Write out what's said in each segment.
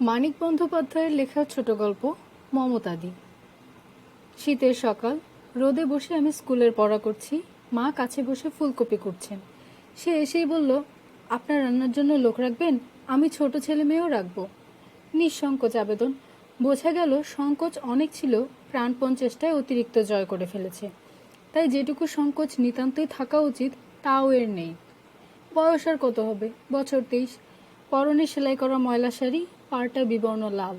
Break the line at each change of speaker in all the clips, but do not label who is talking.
মানিক বন্দ্যোপাধ্যায়ের লেখা ছোট গল্প, মমতাদি। শীতের সকাল, রোদে বসে আমি স্কুলের পড়া করছি, মা কাছে বসে ফুলকপি করছেন। সে এসেই বলল, আপনার রান্নার জন্য লোক রাখবেন, আমি ছোট ছেলে মেয়েও রাখব। নিঃসংকোচ আবেদন। বোঝা গেল, সংকোচ অনেক ছিল, প্রাণপণ চেষ্টায় অতিরিক্ত জয় করে ফেলেছে। তাই যেটুকু সংকোচ নিতান্তই থাকা উচিত, তাও এর নেই। বয়স আর কত হবে? বছর তেইশ। পরনে সেলাই করা ময়লা শাড়ি পাড়টা বিবর্ণ লাল।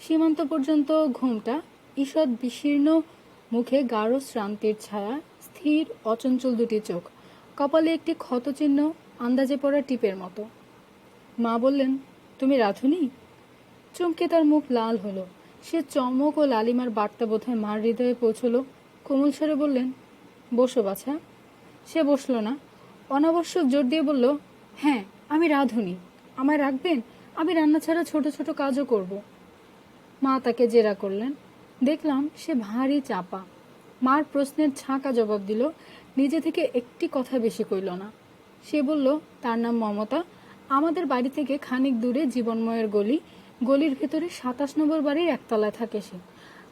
সীমান্ত পর্যন্ত ঘুমটা ঈষৎ বিশীর্ণ, মুখে গাঢ় শ্রান্তির ছায়া, স্থির, অচঞ্চল দুটি চোখ। কপালে একটি ক্ষতচিহ্ন, আন্দাজে পড়া টিপের মতো। মা বললেন, তুমি রাধুনি? চমকে তার মুখ লাল হলো। সে চমক ও লালিমার বার্তা বোধহয় মার হৃদয়ে পৌঁছলো। কোমল স্বরে বললেন, বসো বাছা। সে বসল না। অনাবশ্যক জোর দিয়ে বলল হ্যাঁ আমি রাঁধুনি। আমায় রাখবেন? আমি রান্না ছাড়া ছোট ছোট কাজও করব। মা তাকে জেরা করলেন। দেখলাম সে ভারী চাপা। মার প্রশ্নের ছাঁকা জবাব দিল, নিজে থেকে একটি কথা বেশি কইল না। সে বলল, তার নাম মমতা। আমাদের বাড়ি থেকে খানিক দূরে জীবনময়ের গলি। গলির ভেতরে সাতাশ নম্বর বাড়ির একতলায় থাকে সে।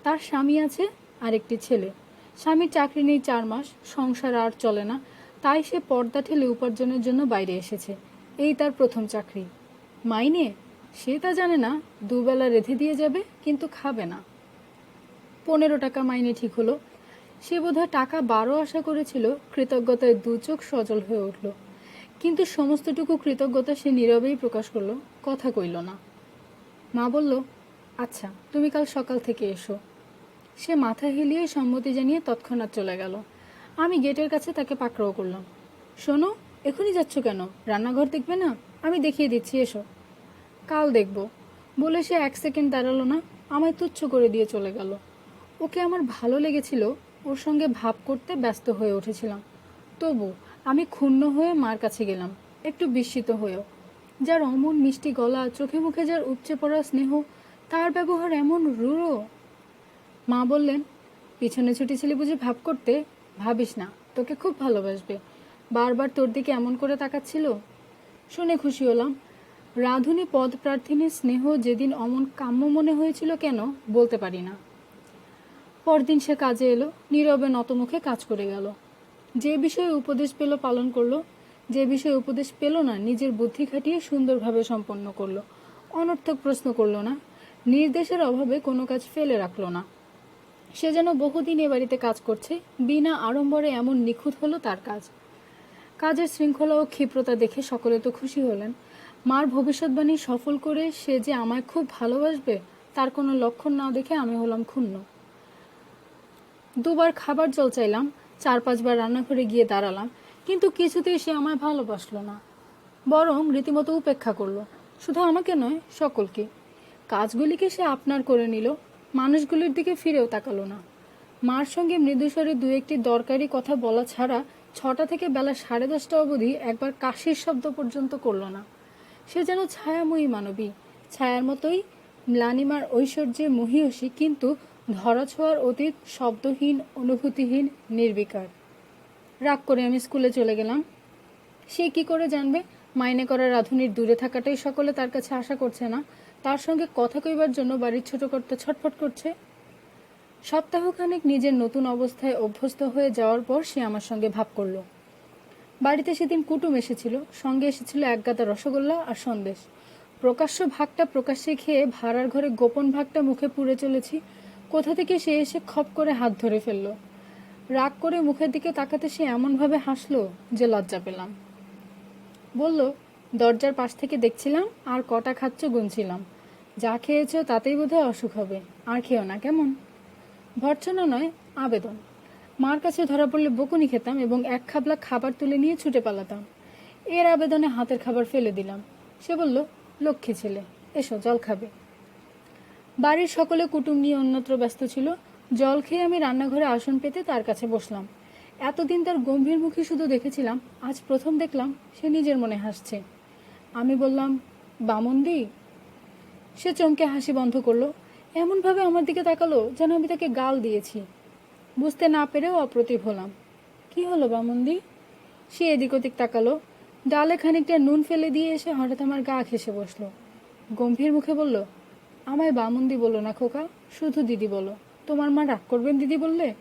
তার স্বামী আছে আর একটি ছেলে। স্বামীর চাকরি নেই চার মাস, সংসার আর চলে না। তাই সে পর্দা ঠেলে উপার্জনের জন্য বাইরে এসেছে। এই তার প্রথম চাকরি। মাইনে? সে তা জানে না, দুবেলা রেধে দিয়ে যাবে, কিন্তু খাবে না। পনেরো টাকা মাইনে ঠিক হলো। সে বোধহয় টাকা বারো আশা করেছিল, কৃতজ্ঞতায় দু চোখ সজল হয়ে উঠল। কিন্তু সমস্তটুকু কৃতজ্ঞতা সে নীরবেই প্রকাশ করল, কথা কইল না। মা বলল আচ্ছা তুমি কাল সকাল থেকে এসো। সে মাথা হেলিয়ে সম্মতি জানিয়ে তৎক্ষণাৎ চলে গেল। আমি গেটের কাছে তাকে পাকড়াও করলাম। শোনো, এখনই যাচ্ছ কেন? রান্নাঘর দেখবে না? আমি দেখিয়ে দিচ্ছি, এসো। কাল দেখব। বলে সে এক সেকেন্ড দাঁড়াল না, আমায় তুচ্ছ করে দিয়ে চলে গেল। ওকে আমার ভালো লেগেছিল, ওর সঙ্গে ভাব করতে ব্যস্ত হয়ে উঠেছিলাম। তবু আমি ক্ষুণ্ণ হয়ে মার কাছে গেলাম, একটু বিস্মিত হয়েও। যার অমন মিষ্টি গলা, চোখে মুখে যার উপচে পড়া স্নেহ, তার ব্যবহার এমন রুড়ো মা বললেন, পিছনে ছুটেছিলি বুঝি ভাব করতে? ভাবিস না, তোকে খুব ভালোবাসবে। বারবার তোর দিকে এমন করে তাকাচ্ছিল? শুনে খুশি হলাম। রাধুনী পদ প্রার্থিনীর স্নেহ যেদিন অমন কাম্য মনে হয়েছিল কেন বলতে পারি না। পরদিন সে কাজে এলো, নীরবে নতমুখে কাজ করে গেল। যে বিষয়ে উপদেশ পেল পালন করল, যে বিষয়ে উপদেশ পেল না নিজের বুদ্ধি খাটিয়ে সুন্দরভাবে সম্পন্ন করল। অনর্থক প্রশ্ন করল না, নির্দেশের অভাবে কোনো কাজ ফেলে রাখল না। সে যেন বহুদিন এ বাড়িতে কাজ করছে, বিনা আড়ম্বরে এমন নিখুঁত হলো তার কাজ। কাজের শৃঙ্খলা ও ক্ষিপ্রতা দেখে সকলে তো খুশি হলেন। মার ভবিষ্যৎবাণী সফল করে সে যে আমায় খুব ভালোবাসবে, তার কোনো লক্ষণ না দেখে আমি হলাম ক্ষুণ্ণ। দুবার খাবার জল চাইলাম, চার পাঁচবার রান্নাঘরে গিয়ে দাঁড়ালাম, কিন্তু কিছুতেই সে আমায় ভালোবাসলো না। বরং রীতিমতো উপেক্ষা করল, শুধু আমাকে নয়, সকলকে। কাজগুলিকে সে আপনার করে নিল, মানুষগুলির দিকে ফিরেও তাকালো না। মার সঙ্গে মৃদুস্বরে দু একটি দরকারি কথা বলা ছাড়া ছটা থেকে বেলা সাড়ে দশটা অবধি একবার কাশির শব্দ পর্যন্ত করল না। সে যেন ছায়াময়ী মানবী। ছায়ার মতোই ম্লানিমার ঐশ্বর্যে মহিয়সী, কিন্তু ধরাছোঁয়ার অতীত শব্দহীন, অনুভূতিহীন, নির্বিকার। রাগ করে আমি স্কুলে চলে গেলাম। সে কি করে জানবে? মাইনে করা রাধুনির দূরে থাকাটাই সকলে তার কাছে আশা করছে না। তার সঙ্গে কথা কইবার জন্য বাড়ির ছোট কর্তা ছটফট করছে। সপ্তাহখানেক নিজের নতুন অবস্থায় অভ্যস্ত হয়ে যাওয়ার পর সে আমার সঙ্গে ভাব করল। বাড়িতে সেদিন কুটুম এসেছিল, সঙ্গে এসেছিল এক গাদা রসগোল্লা আর সন্দেশ। প্রকাশ্য ভাগটা প্রকাশ্যে খেয়ে ভাড়ার ঘরে গোপন ভাগটা মুখে পুড়ে চলেছি, কোথা থেকে সে এসে খপ করে হাত ধরে ফেলল। রাগ করে মুখের দিকে তাকাতে সে এমনভাবে হাসলো যে লজ্জা পেলাম। বলল, দরজার পাশ থেকে দেখছিলাম আর কটা খাচ্ছ গুনছিলাম। যা খেয়েছো তাতেই বোধহয় অসুখ হবে, আর খেও না কেমন? ভর্ৎসনা নয়, আবেদন। মার কাছে ধরা পড়লে বকুনি খেতাম এবং এক খাবলা খাবার তুলে নিয়ে ছুটে পালাতাম। এর আবেদনে হাতের খাবার ফেলে দিলাম। সে বলল, লক্ষ্মী ছেলে, এসো, জল খাবে। বাড়ির সকলে কুটুম নিয়ে অন্যত্র ব্যস্ত ছিল। জল খেয়ে আমি রান্নাঘরে আসন পেতে তার কাছে বসলাম। এতদিন তার গম্ভীর মুখে শুধু দেখেছিলাম, আজ প্রথম দেখলাম সে নিজের মনে হাসছে। আমি বললাম বামন্দি সে চমকে হাসি বন্ধ করল। এমনভাবে আমার দিকে তাকালো যেন আমি তাকে গাল দিয়েছি। বুঝতে না পেরেও অপ্রতিভ হলাম। কি হলো বামন্দি? সে এদিক ওদিক তাকালো। ডালে খানিকটা নুন ফেলে দিয়ে এসে হঠাৎ আমার গা ঘেসে বসল। গম্ভীর মুখে বলল, আমায় বামুন্দি বলো না খোকা, শুধু দিদি বলো। তোমার মা রাগ করবেন দিদি বললে?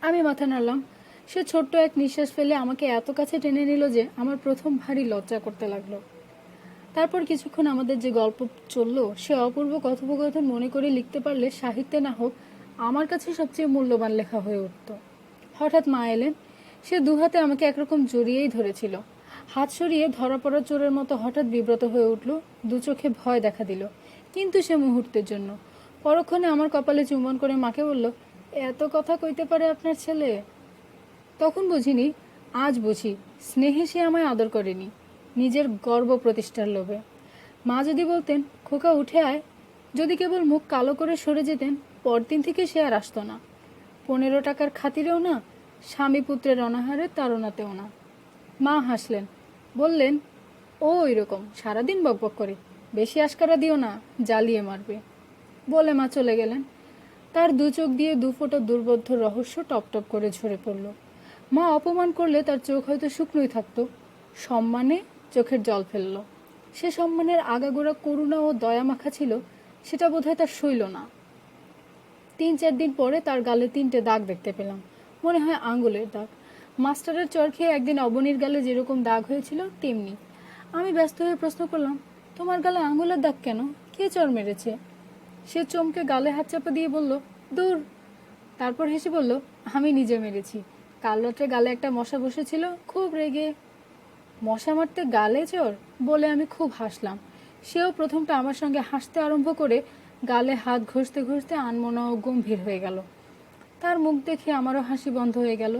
আমি মাথা নাড়লাম। সে ছোট্ট এক নিঃশ্বাস ফেলে আমাকে এত কাছে টেনে নিল যে আমার প্রথম ভারী লজ্জা করতে লাগল। তারপর কিছুক্ষণ আমাদের যে গল্প চলল, সে অপূর্ব কথোপকথন মনে করে লিখতে পারলে সাহিত্যে না হোক আমার কাছে সবচেয়ে মূল্যবান লেখা হয়ে উঠত। হঠাৎ মা এলেন। সে দুহাতে আমাকে একরকম জড়িয়েই ধরেছিল। হাত সরিয়ে ধরা পড়া চোরের মতো হঠাৎ বিব্রত হয়ে উঠল, দু চোখে ভয় দেখা দিল, কিন্তু সে মুহূর্তের জন্য। পরক্ষণে আমার কপালে চুম্বন করে মাকে বলল, এত কথা কইতে পারে আপনার ছেলে? তখন বুঝিনি, আজ বুঝি, স্নেহে সে আমায় আদর করেনি। নিজের গর্ব প্রতিষ্ঠার লোভে। মা যদি বলতেন, খোকা উঠে আয়। যদি কেবল মুখ কালো করে সরে যেতেন, পরদিন থেকে সে আর আসতো না। পনেরো টাকার খাতিরেও না, স্বামী পুত্রের অনাহারে তাড়নাতেও না। মা হাসলেন, বললেন, ও এরকম সারাদিন বকবক করে। বেশি আশকারা দিও না, জ্বালিয়ে মারবে। বলে মা চলে গেলেন। তার দু চোখ দিয়ে দু ফোঁটা দুর্বোধ্য রহস্য টপ টপ করে ঝরে পড়ল। মা অপমান করলে তার চোখ হয়তো শুকনোই থাকতো। সম্মানে চোখের জল ফেলল। সে সম্মানের আগাগোড়া করুণা ও দয়া মাখা ছিল, সেটা বোধহয় তার সইল না। তিন চার দিন পরে তার গালে তিনটে দাগ দেখতে পেলাম। মনে হয় আঙ্গুলের দাগ। মাস্টারের চর খেয়ে একদিন অবনীর গালে যেরকম দাগ হয়েছিল, তেমনি। আমি ব্যস্ত হয়ে প্রশ্ন করলাম, তোমার গালে আঙ্গুলের দাগ কেন? কে চর মেরেছে? সে চমকে গালে হাত চাপা দিয়ে বলল, দূর। তারপর হেসে বলল, আমি নিজে মেরেছি। কাল রাত্রে গালে একটা মশা বসেছিল, খুব রেগে। মশা মারতে গালে চোর বলে আমি খুব হাসলাম। সেও প্রথমটা আমার সঙ্গে হাসতে আরম্ভ করে গালে হাত ঘষতে ঘষতে আনমনা ও গম্ভীর হয়ে গেল। তার মুখ দেখে আমারও হাসি বন্ধ হয়ে গেল।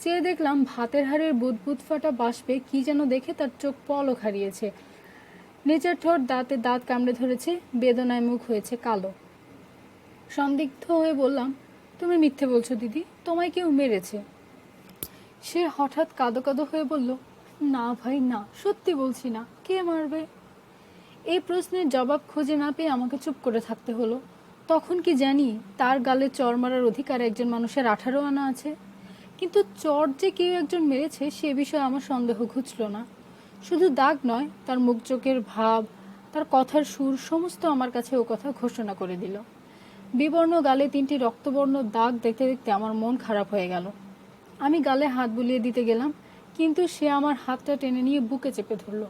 চেয়ে দেখলাম ভাতের হাড়ের বুদবুদ ফাটা বাষ্পে কি যেন দেখে তার চোখ পলক হারিয়েছে। নিচের ঠোঁট দাঁতে দাঁত কামড়ে ধরেছে, বেদনায় মুখ হয়েছে কালো। সন্দিগ্ধ হয়ে বললাম, তুমি মিথ্যে বলছো দিদি, তোমায় কেউ মেরেছে? সে হঠাৎ কাঁদো কাঁদো হয়ে বলল না ভাই, না। সত্যি বলছি না। কে মারবে? এই প্রশ্নের জবাব খুঁজে না পেয়ে আমাকে চুপ করে থাকতে হলো। তখন কি জানি, তার গালে চর মারার অধিকার একজন মানুষের আঠারো আনা আছে। কিন্তু চর যে কেউ একজন মেরেছে, সে বিষয়ে আমার সন্দেহ ঘুচল না। শুধু দাগ নয়, তার মুখ চোখের ভাব, তার কথার সুর, সমস্ত আমার কাছে ও কথা ঘোষণা করে দিল। বিবর্ণ গালে তিনটি রক্তবর্ণ দাগ দেখতে দেখতে আমার মন খারাপ হয়ে গেল। আমি গালে হাত বুলিয়ে দিতে গেলাম কিন্তু সে আমার হাতটা টেনে নিয়ে বুকে চেপে ধরলো।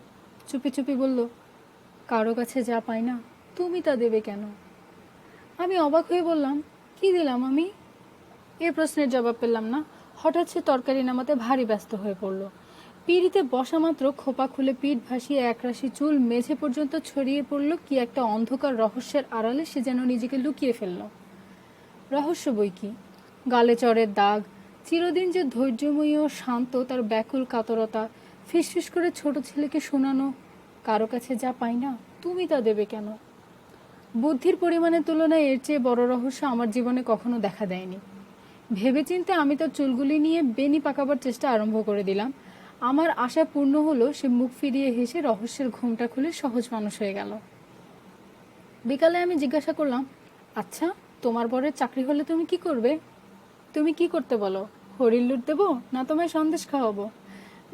চুপি চুপি বলল, কারও কাছে যা পাই না, তুমি তা দেবে কেন? আমি অবাক হয়ে বললাম, কি দিলাম আমি? এ প্রশ্নের জবাব পেলাম না। হঠাৎ সে তরকারি নামাতে ভারী ব্যস্ত হয়ে পড়ল। পিড়িতে বসা মাত্র খোপা খুলে পিঠ ভাসিয়ে একরাশি চুল মেঝে পর্যন্ত ছড়িয়ে পড়ল কি একটা অন্ধকার রহস্যের আড়ালে সে যেন নিজেকে লুকিয়ে ফেলল। রহস্য বই কি? গালে চরের দাগ চিরদিন যে ধৈর্যময়ী ও শান্ত তার ব্যাকুল কাতরতা, ফিসফিস করে ছোট ছেলেকে শোনানো, কারও কাছে যা পাই না, তুমি তা দেবে কেন? বুদ্ধির পরিমাণের তুলনায় এর চেয়ে বড় রহস্য আমার জীবনে কখনো দেখা দেয়নি। ভেবেচিন্তে আমি তার চুলগুলি নিয়ে বেনি পাকাবার চেষ্টা আরম্ভ করে দিলাম। আমার আশা পূর্ণ হলো সে মুখ ফিরিয়ে হেসে রহস্যের ঘুমটা খুলে সহজ মানুষ হয়ে গেল। বিকালে আমি জিজ্ঞাসা করলাম আচ্ছা তোমার বরের চাকরি হলে তুমি কি করবে? তুমি কি করতে বলো? হরিণ লুট দেবো না তোমায় সন্দেশ খাওয়াবো?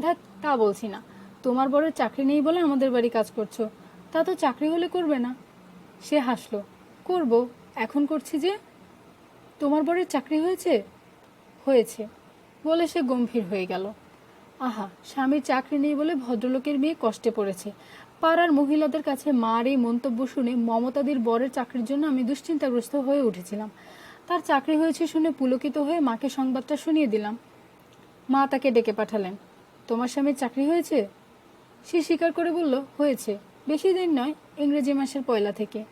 ধ্যাত তা বলছি না। তোমার বরের চাকরি নেই বলে আমাদের বাড়ি কাজ করছ। তা তো চাকরি হলে করবে না। সে হাসলো। করব। এখন করছি যে তোমার বরের চাকরি হয়েছে? হয়েছে। বলে সে গম্ভীর হয়ে গেল। আহা, স্বামীর চাকরি নেই বলে ভদ্রলোকের মেয়ে কষ্টে পড়েছে। পাড়ার মহিলাদের কাছে মার এই মন্তব্য শুনে মমতাদির বরের চাকরির জন্য আমি দুশ্চিন্তাগ্রস্ত হয়ে উঠেছিলাম। তার চাকরি হয়েছে শুনে পুলকিত হয়ে মাকে সংবাদটা শুনিয়ে দিলাম। মা তাকে ডেকে পাঠালেন। তোমার স্বামীর চাকরি হয়েছে? সে স্বীকার করে বলল, হয়েছে। বেশি দিন নয়, ইংরেজি মাসের পয়লা থেকে।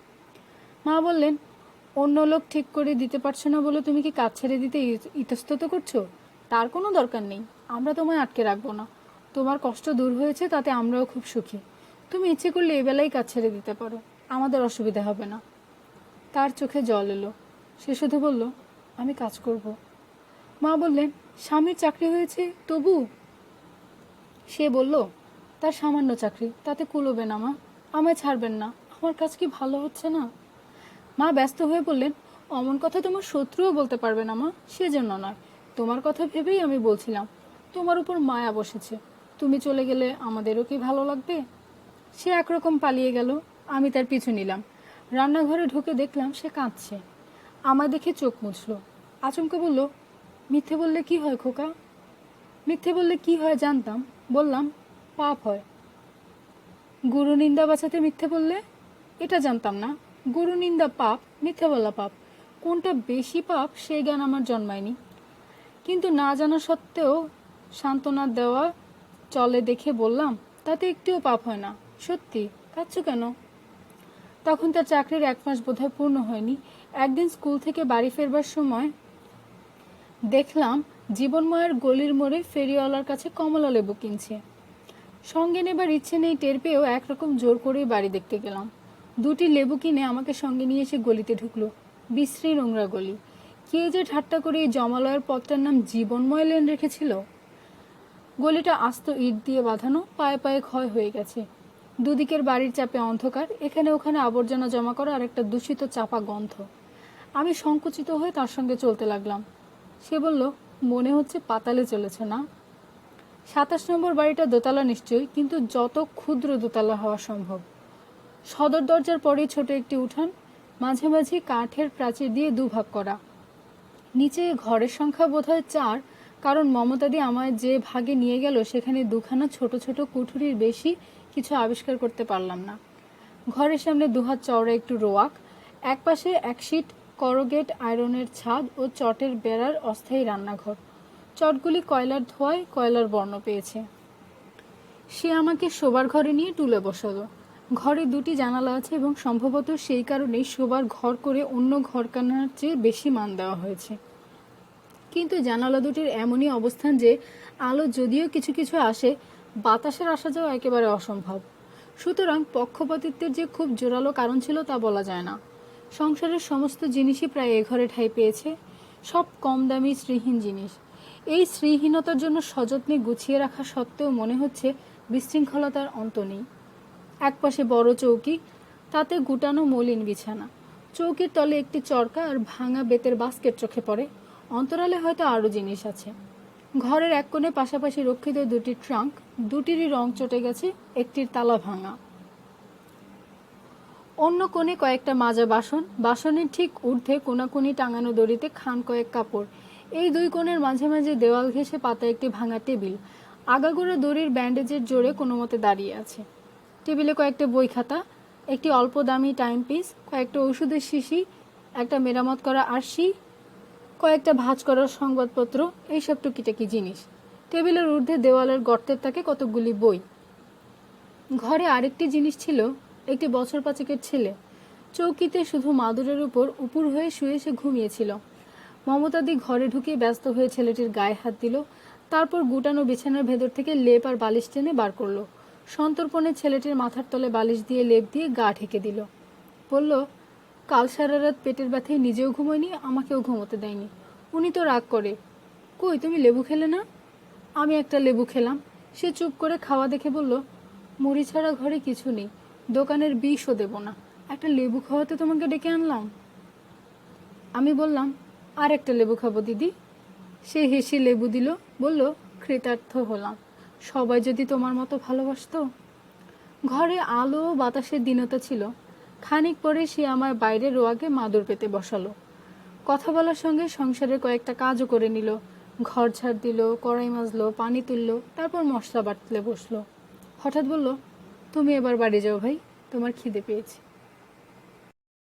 মা বললেন, অন্য লোক ঠিক করে দিতে পারছ না বলে তুমি কি কাজ ছেড়ে দিতে ইতস্তত করছ? তার কোনো দরকার নেই। আমরা তোমায় আটকে রাখব না। তোমার কষ্ট দূর হয়েছে, তাতে আমরাও খুব সুখী। তুমি ইচ্ছে করলে এবেলাই কাজ ছেড়ে দিতে পারো। আমাদের অসুবিধা হবে না। তার চোখে জল এলো। সে শুধু বলল, আমি কাজ করব। মা বললেন, স্বামীর চাকরি হয়েছে, তবু? সে বলল, তার সামান্য চাকরি, তাতে কুলোবে না মা, আমায় ছাড়বেন না, আমার কাজ কি ভালো হচ্ছে না? মা ব্যস্ত হয়ে বললেন, অমন কথা তোমার শত্রুও বলতে পারবে না মা, সেজন্য নয়। তোমার কথা ভেবেই আমি বলছিলাম, তোমার উপর মায়া বসেছে, তুমি চলে গেলে আমাদেরও কি ভালো লাগবে? সে একরকম পালিয়ে গেল, আমি তার পিছু নিলাম। রান্নাঘরে ঢুকে দেখলাম সে কাঁদছে। আমার দেখে চোখ মুছল। আচমকা বলল, মিথ্যে বললে কি হয় খোকা? মিথ্যে বললে কি হয় জানতাম। বললাম, পাপ হয়। গুরু নিন্দা বাঁচাতে মিথ্যে বললে? এটা জানতাম না। গুরু নিন্দা পাপ, মিথ্যে বলা পাপ। কোনটা বেশি পাপ, সেই জ্ঞান আমার জন্মায়নি। কিন্তু না জানা সত্ত্বেও সান্ত্বনা দেওয়া চলে দেখে বললাম, তাতে একটিও পাপ হয় না। সত্যি, কাঁদছ কেন? তখন তার চাকরির এক মাস বোধহয় পূর্ণ হয়নি। একদিন স্কুল থেকে বাড়ি ফেরবার সময় দেখলাম জীবনময়ের গলির মোড়ে ফেরিওয়ালার কাছে কমলা লেবু কিনছে। সঙ্গে নেবার ইচ্ছে নেই টের পেয়েও একরকম জোর করেই বাড়ি দেখতে গেলাম। দুটি লেবু কিনে আমাকে সঙ্গে নিয়ে এসে গলিতে ঢুকলো। বিশ্রী নোংরা গলি। কে যে ঠাট্টা করে এই জমালয়ের পথটার নাম জীবনময় লেন রেখেছিল? গলিটা আস্ত ইট দিয়ে বাঁধানো, পায়ে পায়ে ক্ষয় হয়ে গেছে। দুদিকের বাড়ির চাপে অন্ধকার, এখানে ওখানে আবর্জনা জমা করা আর একটা দূষিত চাপা গন্ধ। আমি সংকুচিত হয়ে তার সঙ্গে চলতে লাগলাম। সে বলল, মনে হচ্ছে পাতালে চলেছে না? সাতাশ নম্বর বাড়িটা দোতলা নিশ্চয়ই, কিন্তু যত ক্ষুদ্র দোতলা হওয়া সম্ভব। সদর দরজার পরেই ছোট একটি উঠান, মাঝে মাঝে কাঠের প্রাচীর দিয়ে দুভাগ করা। নিচে ঘরের সংখ্যা বোধহয় চার, কারণ মমতাদি আমায় যে ভাগে নিয়ে গেল, সেখানে দুখানা ছোট ছোট কুঠুরির বেশি কিছু আবিষ্কার করতে পারলাম না। ঘরের সামনে দুহাত চওড়া একটু রোয়াক, একপাশে এক শিট করগেট আয়রনের ছাদ ও চটের বেড়ার অস্থায়ী রান্নাঘর। চটগুলি কয়লার ধোয়ায় কয়লার বর্ণ পেয়েছে। সে আমাকে শোবার ঘরে নিয়ে তুলে বসালো। ঘরে দুটি জানালা আছে এবং সম্ভবত সেই কারণেই শোবার ঘর করে অন্য ঘর কানার চেয়ে বেশি মান দেওয়া হয়েছে। কিন্তু জানালা দুটির এমনই অবস্থান যে, আলো যদিও কিছু কিছু আসে, বাতাসের আসা যাওয়া একেবারে অসম্ভব। সুতরাং পক্ষপাতিত্বের যে খুব জোরালো কারণ ছিল তা বলা যায় না। সংসারের সমস্ত জিনিসই প্রায় এ ঘরে ঠাঁই পেয়েছে। সব কম দামি শ্রীহীন জিনিস। এই শ্রীহীনতার জন্য সযত্নে গুছিয়ে রাখা সত্ত্বেও মনে হচ্ছে বিশৃঙ্খলতার অন্ত নেই। একপাশে বড় চৌকি, তাতে গুটানো মলিন বিছানা। চৌকির তলে একটি চরকা আর ভাঙা বেতের বাস্কেট চোখে পড়ে। অন্তরালে হয়তো আরও জিনিস আছে। ঘরের এক কোণে পাশাপাশি রক্ষিত দুটি ট্রাঙ্ক, দুটিরই রং চটে গেছে, একটির তালা ভাঙা। অন্য কোণে কয়েকটা মাজা বাসন। বাসনের ঠিক ঊর্ধ্বে কোনাকুনি টাঙানো দড়িতে খান কয়েক কাপড়। এই দুই কোণের মাঝে মাঝে দেওয়াল ঘেঁষে পাতা একটি ভাঙা টেবিল। আগাগোড়া দড়ির ব্যান্ডেজের জোরে কোনো মতে দাঁড়িয়ে আছে। টেবিলে কয়েকটা বই খাতা, একটি অল্প দামি টাইম পিস কয়েকটা ওষুধের শিশি, একটা মেরামত করা আরশি, কয়েকটা ভাঁজ করার সংবাদপত্র, এইসব টুকিটাকি জিনিস। টেবিলের ঊর্ধ্বে দেওয়ালের গর্তের তাকে কতকগুলি বই। ঘরে আরেকটি জিনিস ছিল একটি বছর পাঁচেকের ছেলে। চৌকিতে শুধু মাদুরের উপর উপুর হয়ে শুয়ে সে ঘুমিয়েছিল। মমতাদি ঘরে ঢুকে ব্যস্ত হয়ে ছেলেটির গায়ে হাত দিল, তারপর গুটানো বিছানার ভেতর থেকে লেপ আর বালিশ টেনে বার করল। সন্তর্পণে ছেলেটির মাথার তলে বালিশ দিয়ে লেপ দিয়ে গা ঢেকে দিল। বলল, কাল সারা রাত পেটের ব্যথায় নিজেও ঘুমোয়নি, আমাকেও ঘুমোতে দেয়নি। উনি তো রাগ করে। কই, তুমি লেবু খেলে না? আমি একটা লেবু খেলাম। সে চুপ করে খাওয়া দেখে বলল, মুড়ি ছাড়া ঘরে কিছু নেই। দোকানের বিষও দেব না। একটা লেবু খাওয়াতে তোমাকে ডেকে আনলাম? আমি বললাম আর একটা লেবু খাব দিদি। সে হেসে লেবু দিল, বলল কৃতার্থ হলাম। সবাই যদি তোমার মতো ভালোবাসতো? ঘরে আলো বাতাসের দীনতা ছিল। খানিক পরে সে আমার বাইরে রোয়াকে মাদুর পেতে বসালো। কথা বলার সঙ্গে সংসারের কয়েকটা কাজও করে নিল। ঘর ঝাড় দিল, কড়াই মাজলো, পানি তুললো, তারপর মশলা বাটলে বসল। হঠাৎ বলল তুমি এবার বাড়ি যাও ভাই তোমার খিদে পেয়েছে।